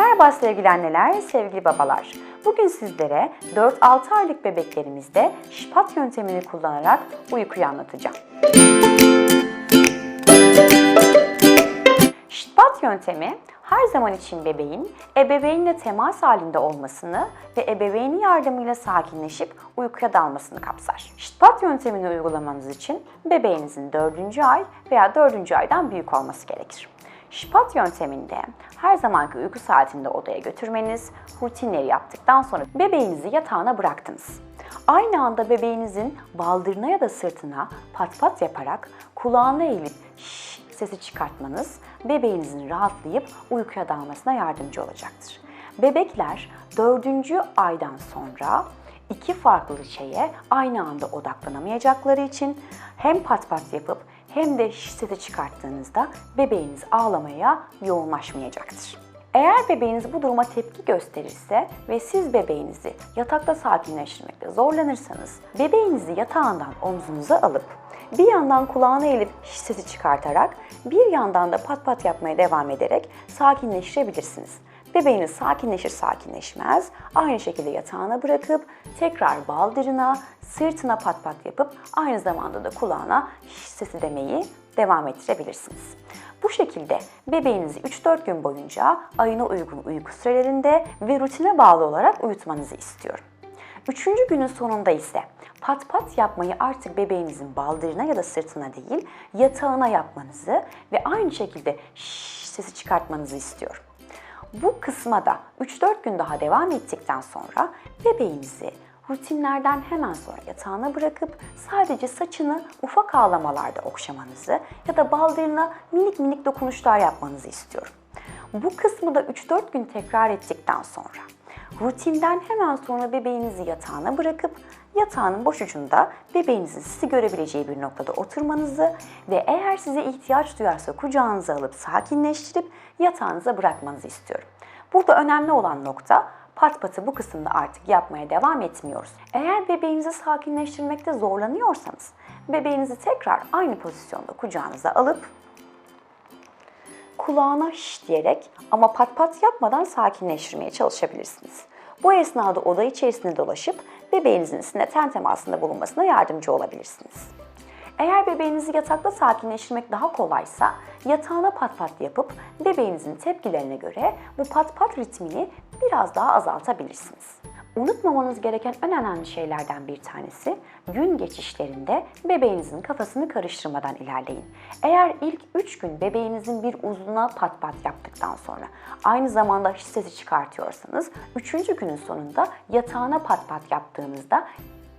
Merhaba sevgili anneler, sevgili babalar. Bugün sizlere 4-6 aylık bebeklerimizde şipat yöntemini kullanarak uykuyu anlatacağım. Şipat yöntemi her zaman için bebeğin ebeveynle temas halinde olmasını ve ebeveynin yardımıyla sakinleşip uykuya dalmasını kapsar. Şipat yöntemini uygulamanız için bebeğinizin 4. ay veya 4. aydan büyük olması gerekir. Şipat yönteminde her zamanki uyku saatinde odaya götürmeniz, rutinleri yaptıktan sonra bebeğinizi yatağına bıraktınız. Aynı anda bebeğinizin baldırına ya da sırtına pat pat yaparak kulağına eğilip şşş sesi çıkartmanız bebeğinizin rahatlayıp uykuya dalmasına yardımcı olacaktır. Bebekler dördüncü aydan sonra iki farklı şeye aynı anda odaklanamayacakları için hem pat pat yapıp hem de şiş sesi çıkarttığınızda bebeğiniz ağlamaya yoğunlaşmayacaktır. Eğer bebeğiniz bu duruma tepki gösterirse ve siz bebeğinizi yatakta sakinleştirmekte zorlanırsanız bebeğinizi yatağından omzunuza alıp bir yandan kulağına eğilip şiş çıkartarak bir yandan da pat pat yapmaya devam ederek sakinleştirebilirsiniz. Bebeğiniz sakinleşir sakinleşmez aynı şekilde yatağına bırakıp tekrar baldırına, sırtına pat pat yapıp aynı zamanda da kulağına şiş sesi demeyi devam ettirebilirsiniz. Bu şekilde bebeğinizi 3-4 gün boyunca ayına uygun uyku sürelerinde ve rutine bağlı olarak uyutmanızı istiyorum. Üçüncü günün sonunda ise pat pat yapmayı artık bebeğinizin baldırına ya da sırtına değil yatağına yapmanızı ve aynı şekilde şiş sesi çıkartmanızı istiyorum. Bu kısma da 3-4 gün daha devam ettikten sonra bebeğinizi rutinlerden hemen sonra yatağına bırakıp sadece saçını ufak ağlamalarda okşamanızı ya da baldırına minik minik dokunuşlar yapmanızı istiyorum. Bu kısmı da 3-4 gün tekrar ettikten sonra rutinden hemen sonra bebeğinizi yatağına bırakıp yatağının boş ucunda bebeğinizin sizi görebileceği bir noktada oturmanızı ve eğer size ihtiyaç duyarsa kucağınıza alıp sakinleştirip yatağınıza bırakmanızı istiyorum. Burada önemli olan nokta pat patı bu kısımda artık yapmaya devam etmiyoruz. Eğer bebeğinizi sakinleştirmekte zorlanıyorsanız bebeğinizi tekrar aynı pozisyonda kucağınıza alıp kulağına şş diyerek ama pat pat yapmadan sakinleştirmeye çalışabilirsiniz. Bu esnada oda içerisinde dolaşıp bebeğinizin sizinle ten temasında bulunmasına yardımcı olabilirsiniz. Eğer bebeğinizi yatakta sakinleştirmek daha kolaysa yatağına pat pat yapıp bebeğinizin tepkilerine göre bu pat pat ritmini biraz daha azaltabilirsiniz. Unutmamanız gereken en önemli şeylerden bir tanesi gün geçişlerinde bebeğinizin kafasını karıştırmadan ilerleyin. Eğer ilk 3 gün bebeğinizin bir uzuna pat pat yaptıktan sonra aynı zamanda hiç sesi çıkartıyorsanız 3. günün sonunda yatağına pat pat yaptığınızda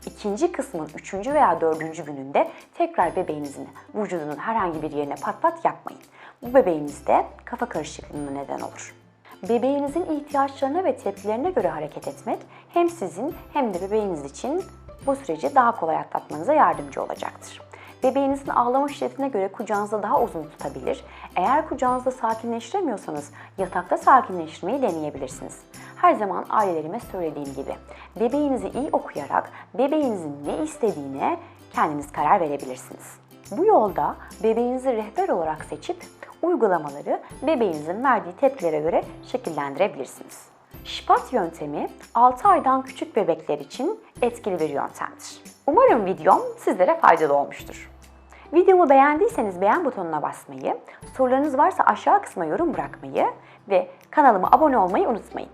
İkinci kısmın üçüncü veya dördüncü gününde tekrar bebeğinizin vücudunun herhangi bir yerine pat pat yapmayın. Bu bebeğinizde kafa karışıklığına neden olur. Bebeğinizin ihtiyaçlarına ve tepkilerine göre hareket etmek hem sizin hem de bebeğiniz için bu süreci daha kolay atlatmanıza yardımcı olacaktır. Bebeğinizin ağlama şiddetine göre kucağınızda daha uzun tutabilir. Eğer kucağınızda sakinleştiremiyorsanız yatakta sakinleştirmeyi deneyebilirsiniz. Her zaman ailelerime söylediğim gibi bebeğinizi iyi okuyarak bebeğinizin ne istediğine kendiniz karar verebilirsiniz. Bu yolda bebeğinizi rehber olarak seçip uygulamaları bebeğinizin verdiği tepkilere göre şekillendirebilirsiniz. Şipat yöntemi 6 aydan küçük bebekler için etkili bir yöntemdir. Umarım videom sizlere faydalı olmuştur. Videomu beğendiyseniz beğen butonuna basmayı, sorularınız varsa aşağı kısma yorum bırakmayı ve kanalıma abone olmayı unutmayın.